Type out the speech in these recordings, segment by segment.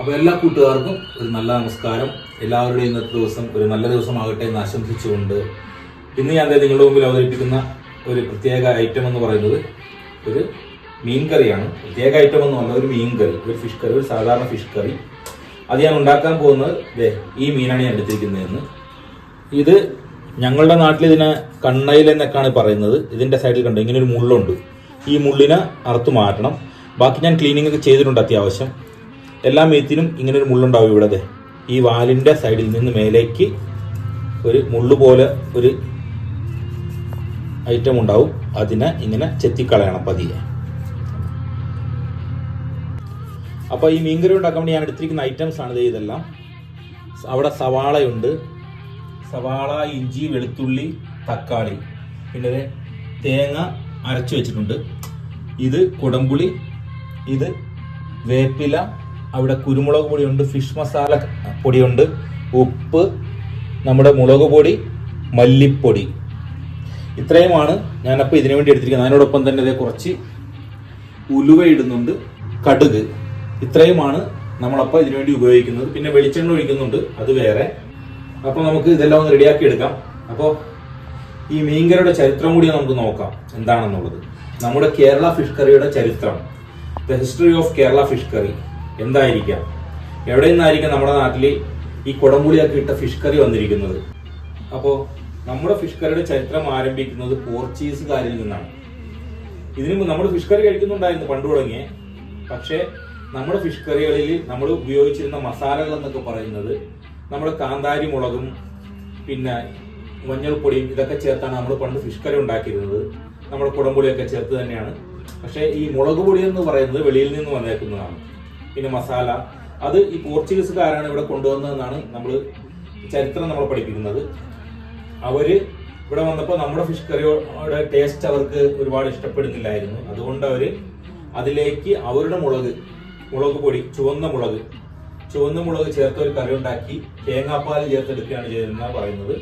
അപ്പോൾ എല്ലാ കൂട്ടുകാർക്കും ഒരു നല്ല നമസ്കാരം. എല്ലാവരുടെയും ഇന്നത്തെ ദിവസം ഒരു നല്ല ദിവസമാകട്ടെ എന്ന് ആശംസിച്ചുകൊണ്ട് ഇന്ന് ഞാൻ നിങ്ങളുടെ മുമ്പിൽ അവതരിപ്പിക്കുന്ന ഒരു പ്രത്യേക ഐറ്റം എന്ന് പറയുന്നത് ഒരു മീൻ കറിയാണ് പ്രത്യേക ഐറ്റം എന്ന് പറഞ്ഞാൽ ഒരു മീൻ കറി ഒരു ഫിഷ് കറി ഒരു സാധാരണ ഫിഷ് കറി അത് ഞാൻ ഉണ്ടാക്കാൻ പോകുന്നത് ഈ മീനാണ് ഞാൻ എടുത്തിരിക്കുന്നതെന്ന്. ഇത് ഞങ്ങളുടെ നാട്ടിൽ ഇതിനെ കണ്ണയിൽ എന്നൊക്കെയാണ് പറയുന്നത്. ഇതിന്റെ സൈഡിൽ കണ്ടോ ഇങ്ങനെ ഒരു മുള്ളുണ്ട്. ഈ മുള്ളിനെ അറുത്ത് മാറ്റണം. ബാക്കി ഞാൻ ക്ലീനിങ് ഒക്കെ ചെയ്തിട്ടുണ്ട് അത്യാവശ്യം. എല്ലാ മേത്തിനും ഇങ്ങനെ ഒരു മുള്ളുണ്ടാവും ഇവിടെ. ഈ വാലിന്റെ സൈഡിൽ നിന്ന് മേലേക്ക് ഒരു മുള്ളു പോലെ ഒരു ഐറ്റം ഉണ്ടാവും. അതിനെ ഇങ്ങനെ ചെത്തിക്കളയണം പതിയെ. അപ്പോൾ ഈ മീൻകറി ഉണ്ടാക്കാൻ വേണ്ടി ഞാൻ എടുത്തിരിക്കുന്ന ഐറ്റംസ് ആണ് ഇതെല്ലാം. അവിടെ സവാളയുണ്ട്. സവാള ഇഞ്ചി വെളുത്തുള്ളി തക്കാളി. പിന്നെ തേങ്ങ അരച്ചു വെച്ചിട്ടുണ്ട്. ഇത് കുടംപുളി ഇത് വേപ്പില അവിടെ കുരുമുളക് പൊടിയുണ്ട് ഫിഷ് മസാല പൊടിയുണ്ട് ഉപ്പ് നമ്മുടെ മുളക് പൊടി മല്ലിപ്പൊടി. ഇത്രയുമാണ് ഞാനപ്പോൾ ഇതിനു വേണ്ടി എടുത്തിരിക്കുന്നത്. അതിനോടൊപ്പം തന്നെ ഇതേ കുറച്ച് ഉലുവ ഇടുന്നുണ്ട് കടുക്. ഇത്രയുമാണ് നമ്മളപ്പോൾ ഇതിനു വേണ്ടി ഉപയോഗിക്കുന്നത്. പിന്നെ വെളിച്ചെണ്ണ ഒഴിക്കുന്നുണ്ട് അത് വേറെ. അപ്പോൾ നമുക്ക് ഇതെല്ലാം ഒന്ന് റെഡിയാക്കി എടുക്കാം. അപ്പോൾ ഈ മീൻകറിയുടെ ചരിത്രം കൂടി നമുക്ക് നോക്കാം എന്താണെന്നുള്ളത്. നമ്മുടെ കേരള ഫിഷ് കറിയുടെ ചരിത്രം. The history of Kerala fish curry എന്തായിരിക്കാം? എവിടെ നിന്നായിരിക്കാം നമ്മുടെ നാട്ടിൽ ഈ കുടംപുളിയൊക്കെ ഇട്ട ഫിഷ് കറി വന്നിരിക്കുന്നത്? അപ്പോൾ നമ്മുടെ ഫിഷ് കറിയുടെ ചരിത്രം ആരംഭിക്കുന്നത് പോർച്ചുഗീസുകാരിൽ നിന്നാണ്. ഇതിന് നമ്മൾ ഫിഷ് കറി കഴിക്കുന്നുണ്ടായിരുന്നു പണ്ട് തുടങ്ങിയ. പക്ഷേ നമ്മുടെ ഫിഷ് കറികളിൽ നമ്മൾ ഉപയോഗിച്ചിരുന്ന മസാലകൾ എന്നൊക്കെ പറയുന്നത് നമ്മുടെ കാന്താരി മുളകും പിന്നെ മഞ്ഞൾപ്പൊടിയും ഇതൊക്കെ ചേർത്താണ് നമ്മൾ പണ്ട് ഫിഷ് കറി ഉണ്ടാക്കിയിരുന്നത്. നമ്മുടെ കുടംപുളിയൊക്കെ ചേർത്ത് തന്നെയാണ്. പക്ഷേ ഈ മുളക് പൊടി എന്ന് പറയുന്നത് വെളിയിൽ നിന്ന് വന്നേക്കുന്നതാണ്. പിന്നെ മസാല. അത് ഈ പോർച്ചുഗീസുകാരാണ് ഇവിടെ കൊണ്ടുവന്നതെന്നാണ് നമ്മൾ ചരിത്രം നമ്മൾ പഠിപ്പിക്കുന്നത്. അവർ ഇവിടെ വന്നപ്പോൾ നമ്മുടെ ഫിഷ് കറിയുടെ ടേസ്റ്റ് അവർക്ക് ഒരുപാട് ഇഷ്ടപ്പെടുന്നില്ലായിരുന്നു. അതുകൊണ്ട് അവർ അതിലേക്ക് അവരുടെ മുളക് മുളക് പൊടി ചുവന്ന മുളക് ചുവന്ന മുളക് ചേർത്ത് ഒരു കറി ഉണ്ടാക്കി തേങ്ങാപ്പാൽ ചേർത്തെടുക്കുകയാണ് ചെയ്തതെന്നാണ് പറയുന്നത്.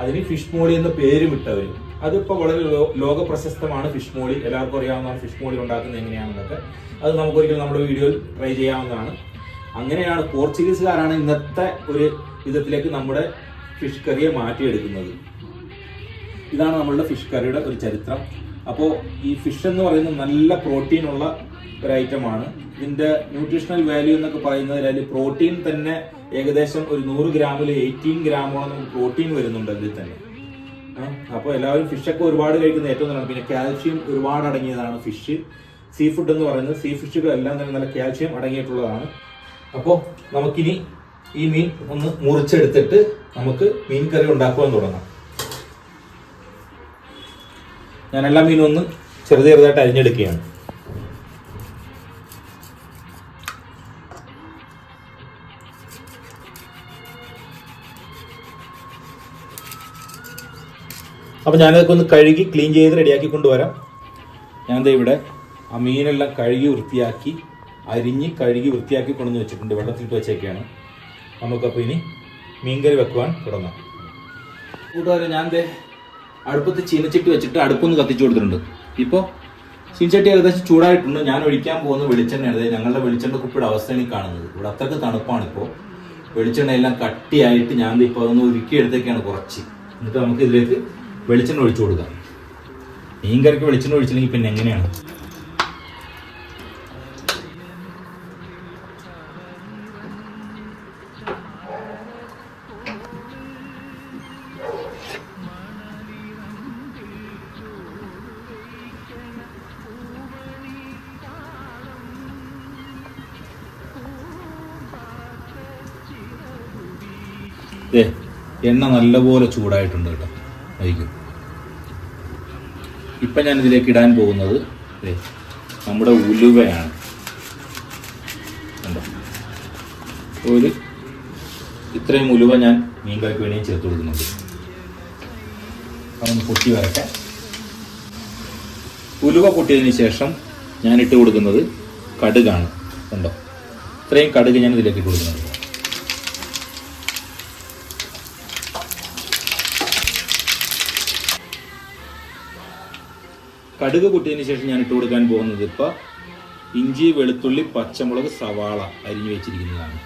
അതിന് ഫിഷ് മോളി എന്ന പേരും ഇട്ടവർ അതിപ്പോ വളരെ ലോക പ്രശസ്തമാണ് ഫിഷ് മോളി. എല്ലാവർക്കും അറിയാവുന്നതാണ് ഫിഷ് മോളി ഉണ്ടാക്കുന്നത് എങ്ങനെയാണെന്നൊക്കെ. അത് നമുക്കൊരിക്കലും നമ്മുടെ വീഡിയോയിൽ ട്രൈ ചെയ്യാവുന്നതാണ്. അങ്ങനെയാണ് പോർച്ചുഗീസുകാരാണ് ഇന്നത്തെ ഒരു വിധത്തിലേക്ക് നമ്മുടെ ഫിഷ് കറിയെ മാറ്റിയെടുക്കുന്നത്. ഇതാണ് നമ്മളുടെ ഫിഷ് കറിയുടെ ഒരു ചരിത്രം. അപ്പോൾ ഈ ഫിഷ് എന്ന് പറയുന്നത് നല്ല പ്രോട്ടീൻ ഉള്ള ഒരു ഐറ്റമാണ് ഇതിന്റെ ന്യൂട്രീഷണൽ വാല്യൂ എന്നൊക്കെ പറയുന്നത് അതിൽ പ്രോട്ടീൻ തന്നെ ഏകദേശം ഒരു നൂറ് ഗ്രാമിൽ എയ്റ്റീൻ ഗ്രാമോളം നമുക്ക് പ്രോട്ടീൻ വരുന്നുണ്ട് അതിൽ തന്നെ. അപ്പോൾ എല്ലാവരും ഫിഷൊക്കെ ഒരുപാട് കഴിക്കുന്ന ഏറ്റവും നല്ലതാണ്. പിന്നെ കാൽഷ്യം ഒരുപാട് അടങ്ങിയതാണ് ഫിഷ് സീ ഫുഡ് എന്ന് പറയുന്നത് സീ ഫിഷുകളെല്ലാം തന്നെ നല്ല കാൽഷ്യം അടങ്ങിയിട്ടുള്ളതാണ്. അപ്പോൾ നമുക്കിനി ഈ മീൻ ഒന്ന് മുറിച്ചെടുത്തിട്ട് നമുക്ക് മീൻ കറി ഉണ്ടാക്കുവാൻ തുടങ്ങാം. ഞാൻ എല്ലാ മീനും ഒന്ന് ചെറുത് ചെറുതായിട്ട് അരിഞ്ഞെടുക്കുകയാണ്. അപ്പോൾ ഞാനതൊക്കെ ഒന്ന് കഴുകി ക്ലീൻ ചെയ്ത് റെഡിയാക്കി കൊണ്ടുവരാം. ദേ ഇവിടെ ആ മീനെല്ലാം കഴുകി വൃത്തിയാക്കി അരിഞ്ഞ് കഴുകി വൃത്തിയാക്കി കൊണ്ടുവന്ന് വെച്ചിട്ടുണ്ട്. വെള്ളത്തിലിട്ട് വെച്ചേക്കാണ്. നമുക്കപ്പോൾ ഇനി മീൻകറി വെക്കുവാൻ തുടങ്ങാം. കൂട്ടുകാരെ ഞാൻ ദേ അടുപ്പത്ത് ചീനച്ചട്ടി വെച്ചിട്ട് അടുപ്പൊന്ന് കത്തിച്ചു കൊടുത്തിട്ടുണ്ട്. ഇപ്പോൾ ചീനച്ചട്ടി ഏകദേശം ചൂടായിട്ടുണ്ട്. ഞാൻ ഒഴിക്കാൻ പോകുന്ന വെളിച്ചെണ്ണയാണ്. ഞങ്ങളുടെ വെളിച്ചെണ്ണ കുപ്പിയുടെ അവസ്ഥയാണ് ഈ കാണുന്നത്. ഇവിടെ അത്രയ്ക്ക് തണുപ്പാണ് ഇപ്പോൾ വെളിച്ചെണ്ണ എല്ലാം കട്ടിയായിട്ട് ഞാൻ ഇപ്പോൾ അതൊന്ന് ഒരുക്കി എടുത്തേക്കാണ് കുറച്ച്. എന്നിട്ട് നമുക്ക് ഇതിലേക്ക് വെളിച്ചെണ്ണ ഒഴിച്ചു കൊടുക്കാം. മീൻ കറിക്ക് വെളിച്ചെണ്ണ ഒഴിച്ചില്ലെങ്കിൽ പിന്നെ എങ്ങനെയാണ്? എണ്ണ നല്ലപോലെ ചൂടായിട്ടുണ്ട് കേട്ടോ. വൈകും ഇപ്പം ഞാൻ ഇതിലേക്ക് ഇടാൻ പോകുന്നത് നമ്മുടെ ഉലുവയാണ്. കണ്ടോ? ഒരു ഇത്രയും ഉലുവ ഞാൻ മീൻ കറിക്ക് വേണ്ടി ചേർത്ത് കൊടുക്കുന്നുണ്ട്. അതൊന്ന് പൊട്ടി വരട്ടെ. ഉലുവ പൊട്ടിയതിന് ശേഷം ഞാൻ ഇട്ട് കൊടുക്കുന്നത് കടുകാണ്. കണ്ടോ? ഇത്രയും കടുക് ഞാൻ ഇതിലേക്ക് ഇട്ട് കൊടുക്കുന്നുണ്ട്. കടുക് പൊട്ടിയതിന് ശേഷം ഞാൻ ഇട്ട് കൊടുക്കാൻ പോകുന്നത് ഇപ്പോൾ ഇഞ്ചി വെളുത്തുള്ളി പച്ചമുളക് സവാള അരിഞ്ഞു വെച്ചിരിക്കുന്നതാണ്.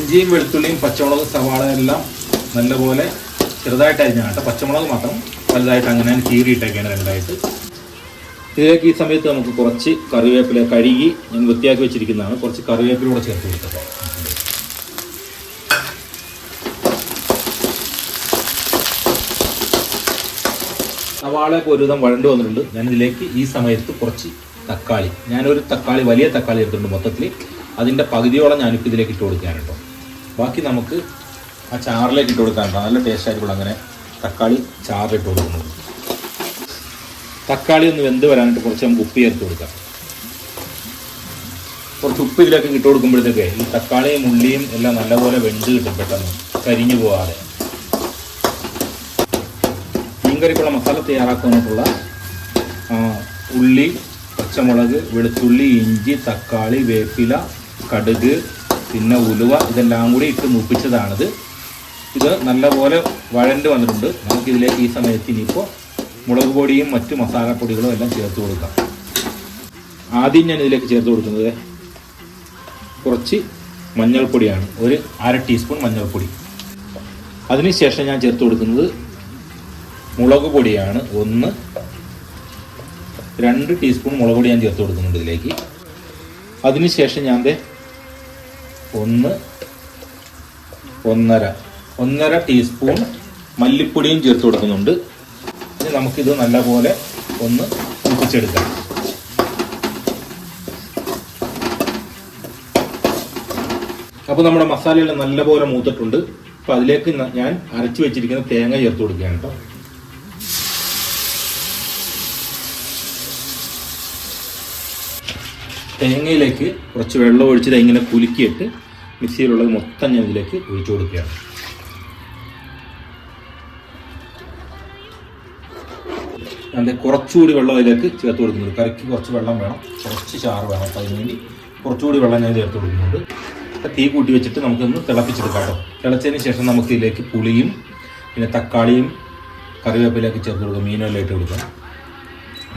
ഇഞ്ചിയും വെളുത്തുള്ളിയും പച്ചമുളകും സവാള എല്ലാം നല്ലപോലെ ചെറുതായിട്ട് അരിഞ്ഞാണ് കേട്ടോ. പച്ചമുളക് മാത്രം വലുതായിട്ട് അങ്ങനെ കീറിയിട്ടൊക്കെയാണ് രണ്ടായിട്ട്. ഇതിലേക്ക് ഈ സമയത്ത് നമുക്ക് കുറച്ച് കറിവേപ്പില കഴുകി ഞാൻ വൃത്തിയാക്കി വെച്ചിരിക്കുന്നതാണ്. കുറച്ച് കറിവേപ്പില കൂടെ ചേർത്ത് കൊടുത്തത് സവാളയൊക്കെ ഒരുവിധം വഴണ്ടു വന്നിട്ടുണ്ട്. ഞാൻ ഇതിലേക്ക് ഈ സമയത്ത് കുറച്ച് തക്കാളി. ഞാനൊരു തക്കാളി വലിയ തക്കാളി എടുത്തിട്ടുണ്ട് മൊത്തത്തിൽ അതിന്റെ പകുതിയോളം ഞാനിപ്പോൾ ഇതിലേക്ക് ഇട്ട് കൊടുക്കാനുണ്ടോ ബാക്കി നമുക്ക് ആ ചാറിലേക്ക് ഇട്ട് കൊടുക്കാനുണ്ടോ നല്ല ടേസ്റ്റ് ആയിട്ടുള്ള അങ്ങനെ തക്കാളി ചാറിലിട്ട് കൊടുക്കുന്നത് തക്കാളി ഒന്ന് വെന്ത് വരാനായിട്ട് കുറച്ച് നമുക്ക് ഉപ്പ് ചേർത്ത് കൊടുക്കാം. കുറച്ച് ഉപ്പ് ഇതിലേക്ക് ഇട്ട് കൊടുക്കുമ്പോഴത്തേക്ക് ഈ തക്കാളിയും ഉള്ളിയും എല്ലാം നല്ലപോലെ വെന്ത് കിട്ടും പെട്ടെന്ന്. കരിഞ്ഞു പോകാതെ മീൻകറിക്കുള്ള മസാല തയ്യാറാക്കാനായിട്ടുള്ള ഉള്ളി പച്ചമുളക് വെളുത്തുള്ളി ഇഞ്ചി തക്കാളി വേപ്പില കടുക് പിന്നെ ഉലുവ ഇതെല്ലാം കൂടി ഇട്ട് മുപ്പിച്ചതാണിത്. ഇത് നല്ലപോലെ വഴണ്ട് വന്നിട്ടുണ്ട്. നമുക്കിതിലേക്ക് ഈ സമയത്ത് ഇനിയിപ്പോൾ മുളക് പൊടിയും മറ്റു മസാലപ്പൊടികളും എല്ലാം ചേർത്ത് കൊടുക്കാം. ആദ്യം ഞാൻ ഇതിലേക്ക് ചേർത്ത് കൊടുക്കുന്നത് കുറച്ച് മഞ്ഞൾപ്പൊടിയാണ്. ഒരു അര ടീസ്പൂൺ മഞ്ഞൾപ്പൊടി. അതിനുശേഷം ഞാൻ ചേർത്ത് കൊടുക്കുന്നത് മുളക് പൊടിയാണ്. ഒന്ന് രണ്ട് ടീസ്പൂൺ മുളക് പൊടി ഞാൻ ചേർത്ത് കൊടുക്കുന്നുണ്ട് ഇതിലേക്ക്. അതിനുശേഷം ഞാൻ ഒന്ന് ഒന്നര ഒന്നര ടീസ്പൂൺ മല്ലിപ്പൊടിയും ചേർത്ത് കൊടുക്കുന്നുണ്ട്. ഇനി നമുക്കിത് നല്ലപോലെ ഒന്ന് മുപ്പിച്ചെടുക്കാം. അപ്പോൾ നമ്മുടെ മസാലയെല്ലാം നല്ലപോലെ മൂത്തിട്ടുണ്ട്. അപ്പോൾ അതിലേക്ക് ഞാൻ അരച്ചു വെച്ചിരിക്കുന്ന തേങ്ങ ചേർത്ത് കൊടുക്കുകയാണ് കേട്ടോ തേങ്ങയിലേക്ക് കുറച്ച് വെള്ളം ഒഴിച്ചിട്ട് ഇങ്ങനെ കുലുക്കിയിട്ട് മിക്സിയിലുള്ളത് മൊത്തം ഞാൻ ഇതിലേക്ക് ഒഴിച്ചു കൊടുക്കുകയാണ്. അതിന്റെ കുറച്ചുകൂടി വെള്ളം അതിലേക്ക് ചേർത്ത് കൊടുക്കുന്നുണ്ട്. കറിക്ക് കുറച്ച് വെള്ളം വേണം. കുറച്ച് ചാറ് വേണം. അപ്പോൾ അതിന് വേണ്ടി കുറച്ചുകൂടി വെള്ളം ഞാൻ ചേർത്ത് കൊടുക്കുന്നുണ്ട്. തീ കൂട്ടി വെച്ചിട്ട് നമുക്കൊന്ന് തിളപ്പിച്ചെടുക്കാം കേട്ടോ. തിളച്ചതിന് ശേഷം നമുക്ക് ഇതിലേക്ക് പുളിയും പിന്നെ തക്കാളിയും കറിവേപ്പിലേക്ക് ചേർത്ത് കൊടുക്കാം. മീനെല്ലാം ഇട്ട് കൊടുക്കാം.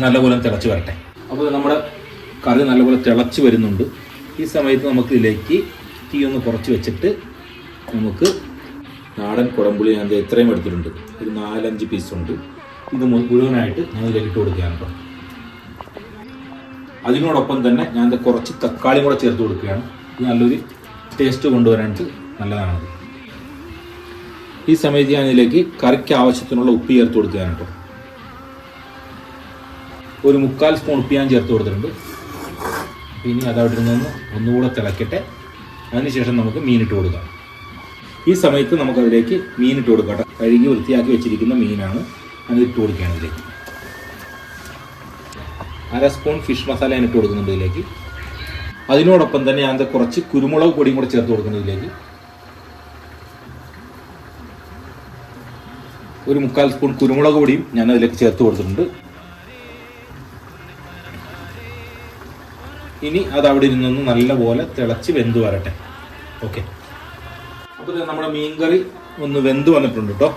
നല്ലപോലെ തിളച്ച് വരട്ടെ. അപ്പോൾ നമ്മുടെ കറി നല്ലപോലെ തിളച്ച് വരുന്നുണ്ട്. ഈ സമയത്ത് നമുക്ക് ഇതിലേക്ക് തീ ഒന്ന് കുറച്ച് വെച്ചിട്ട് നമുക്ക് നാടൻ കുടംപുളി ഞാൻ ഇത്രയും എടുത്തിട്ടുണ്ട്. ഒരു നാലഞ്ച് പീസുണ്ട് ഇത് മുഴുവനായിട്ട് ഞാൻ ഇതിലേക്ക് ഇട്ട് കൊടുക്കുകയാണ് കേട്ടോ അതിനോടൊപ്പം തന്നെ ഞാൻ കുറച്ച് തക്കാളി കൂടെ ചേർത്ത് കൊടുക്കുകയാണ്. ഇത് നല്ലൊരു ടേസ്റ്റ് കൊണ്ടുവരാനായിട്ട് നല്ലതാണത് ഈ സമയത്ത് ഞാൻ ഇതിലേക്ക് കറിക്ക് ആവശ്യത്തിനുള്ള ഉപ്പ് ചേർത്ത് കൊടുക്കുകയാണ് കേട്ടോ ഒരു മുക്കാൽ സ്പൂൺ ഉപ്പ് ഞാൻ ചേർത്ത് കൊടുത്തിട്ടുണ്ട്. ഇനി അതവിടെ നിന്ന് ഒന്നുകൂടെ തിളക്കട്ടെ. അതിനുശേഷം നമുക്ക് മീനിട്ട് കൊടുക്കാം. ഈ സമയത്ത് നമുക്കതിലേക്ക് മീനിട്ട് കൊടുക്കാം കഴുകി വൃത്തിയാക്കി വെച്ചിരിക്കുന്ന മീനാണ്. അത് ഇട്ട് കൊടുക്കുകയാണ് ഇതിലേക്ക്. അര സ്പൂൺ ഫിഷ് മസാല ഞാൻ ഇട്ട് കൊടുക്കുന്നുണ്ട് ഇതിലേക്ക്. അതിനോടൊപ്പം തന്നെ ഞാൻ കുറച്ച് കുരുമുളക് പൊടിയും കൂടെ ചേർത്ത് കൊടുക്കുന്നത് ഇതിലേക്ക്. ഒരു മുക്കാൽ സ്പൂൺ കുരുമുളക് പൊടിയും ഞാൻ അതിലേക്ക് ചേർത്ത് കൊടുത്തിട്ടുണ്ട്. ഇനി അത് അവിടെ ഇരുന്നൊന്ന് നല്ലപോലെ തിളച്ച് വെന്ത് വരട്ടെ. ഓക്കെ. അപ്പോൾ നമ്മുടെ നമ്മുടെ മീൻകറി ഒന്ന് വെന്ത് വന്നിട്ടുണ്ട് കേട്ടോ.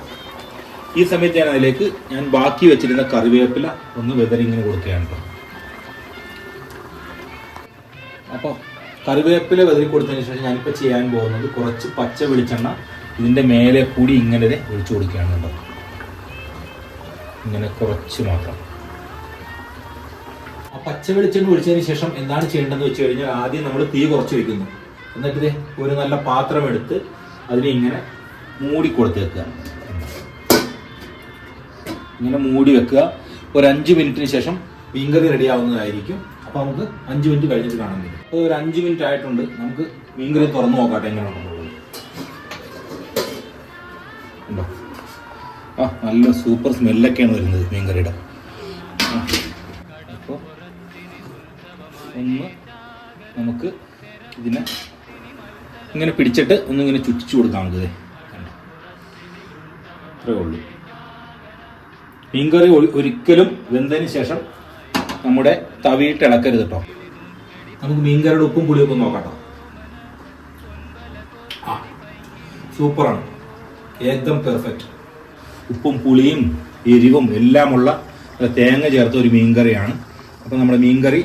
ഈ സമയത്ത് ഞാൻ അതിലേക്ക് ഞാൻ ബാക്കി വെച്ചിരുന്ന കറിവേപ്പില ഒന്ന് വെതറിങ്ങനെ കൊടുക്കുകയാണ് കേട്ടോ കറിവേപ്പില വെതറി കൊടുത്തതിന് ശേഷം ഞാനിപ്പോൾ ചെയ്യാൻ പോകുന്നത് കുറച്ച് പച്ച വെളിച്ചെണ്ണ ഇതിന്റെ മേലെ കൂടി ഇങ്ങനെ ഒഴിച്ചു കൊടുക്കുകയാണ് കേട്ടോ ഇങ്ങനെ കുറച്ച് മാത്രം. ആ പച്ച വെളിച്ചെണ്ണ ഒഴിച്ചതിന് ശേഷം എന്താണ് ചെയ്യേണ്ടതെന്ന് വെച്ച് കഴിഞ്ഞാൽ ആദ്യം നമ്മൾ തീ കുറച്ച് വെക്കുന്നു എന്നിട്ട് ഒരു നല്ല പാത്രം എടുത്ത് അതിനെ ഇങ്ങനെ മൂടി കൊടുത്തേക്കുക ഇങ്ങനെ മൂടി വെക്കുക. ഒരു അഞ്ച് മിനിറ്റിന് ശേഷം മീൻകറി റെഡി ആവുന്നതായിരിക്കും അപ്പോൾ നമുക്ക് അഞ്ച് മിനിറ്റ് കഴിഞ്ഞിട്ട് കാണാൻ പറ്റും. അപ്പോൾ ഒരു അഞ്ച് മിനിറ്റ് ആയിട്ടുണ്ട്. നമുക്ക് മീൻകറി തുറന്നു നോക്കാട്ടെ എങ്ങനെയാണോ ആ നല്ല സൂപ്പർ സ്മെല്ലൊക്കെയാണ് വരുന്നത് മീൻകറിയുടെ. അപ്പോൾ ഒന്ന് നമുക്ക് ഇതിനെ ഇങ്ങനെ പിടിച്ചിട്ട് ഒന്നിങ്ങനെ ചുറ്റിച്ചു കൊടുക്കാം നമുക്ക് ദേ. കണ്ടോ? അത്രേ ഉള്ളൂ. മീൻകറി ഒരിക്കലും വെന്തതിന് ശേഷം നമ്മുടെ തവിയിട്ട് ഇളക്കരുത് കേട്ടോ നമുക്ക് മീൻകറിയുടെ ഉപ്പും ഒന്ന് നോക്കാം സൂപ്പറാണ്. ഏകദം പെർഫെക്റ്റ്. ഉപ്പും പുളിയും എരിവും എല്ലാമുള്ള തേങ്ങ ചേർത്ത ഒരു മീൻകറിയാണ്. അപ്പോൾ നമ്മുടെ മീൻകറി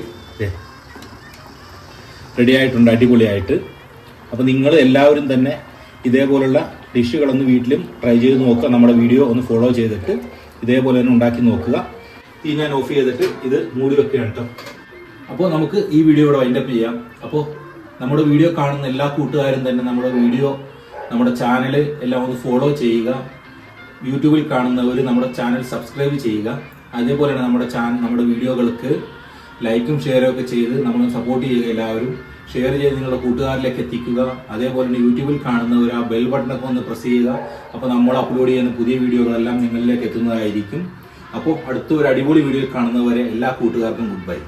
റെഡി ആയിട്ടുണ്ട് അടിപൊളിയായിട്ട്. അപ്പോൾ നിങ്ങൾ എല്ലാവരും തന്നെ ഇതേപോലുള്ള ഡിഷുകളൊന്ന് വീട്ടിലും ട്രൈ ചെയ്ത് നോക്കുക. നമ്മുടെ വീഡിയോ ഒന്ന് ഫോളോ ചെയ്തിട്ട് ഇതേപോലെ തന്നെ ഉണ്ടാക്കി നോക്കുക. ഈ ഞാൻ ഓഫ് ചെയ്തിട്ട് ഇത് മൂടി വെക്കുകയാണ് കേട്ടോ അപ്പോൾ നമുക്ക് ഈ വീഡിയോ ഇവിടെ വൈൻഡപ്പ് ചെയ്യാം. അപ്പോൾ നമ്മുടെ വീഡിയോ കാണുന്ന എല്ലാ കൂട്ടുകാരും തന്നെ നമ്മുടെ വീഡിയോ നമ്മുടെ ചാനൽ എല്ലാം ഒന്ന് ഫോളോ ചെയ്യുക. യൂട്യൂബിൽ കാണുന്നവർ നമ്മുടെ ചാനൽ സബ്സ്ക്രൈബ് ചെയ്യുക. അതേപോലെ തന്നെ നമ്മുടെ ചാനൽ നമ്മുടെ വീഡിയോകൾക്ക് ലൈക്കും ഷെയറും ഒക്കെ ചെയ്ത് നമ്മൾ സപ്പോർട്ട് ചെയ്യുക എല്ലാവരും. ഷെയർ ചെയ്ത് നിങ്ങളുടെ കൂട്ടുകാരിലേക്ക് എത്തിക്കുക. അതേപോലെ തന്നെ യൂട്യൂബിൽ കാണുന്നവർ ആ ബെൽ ബട്ടണൊക്കെ ഒന്ന് പ്രസ് ചെയ്യുക. അപ്പോൾ നമ്മൾ അപ്ലോഡ് ചെയ്യുന്ന പുതിയ വീഡിയോകളെല്ലാം നിങ്ങളിലേക്ക് എത്തുന്നതായിരിക്കും. അപ്പോൾ അടുത്ത ഒരു അടിപൊളി വീഡിയോയിൽ കാണുന്നവരെ എല്ലാ കൂട്ടുകാർക്കും ഗുഡ് ബൈ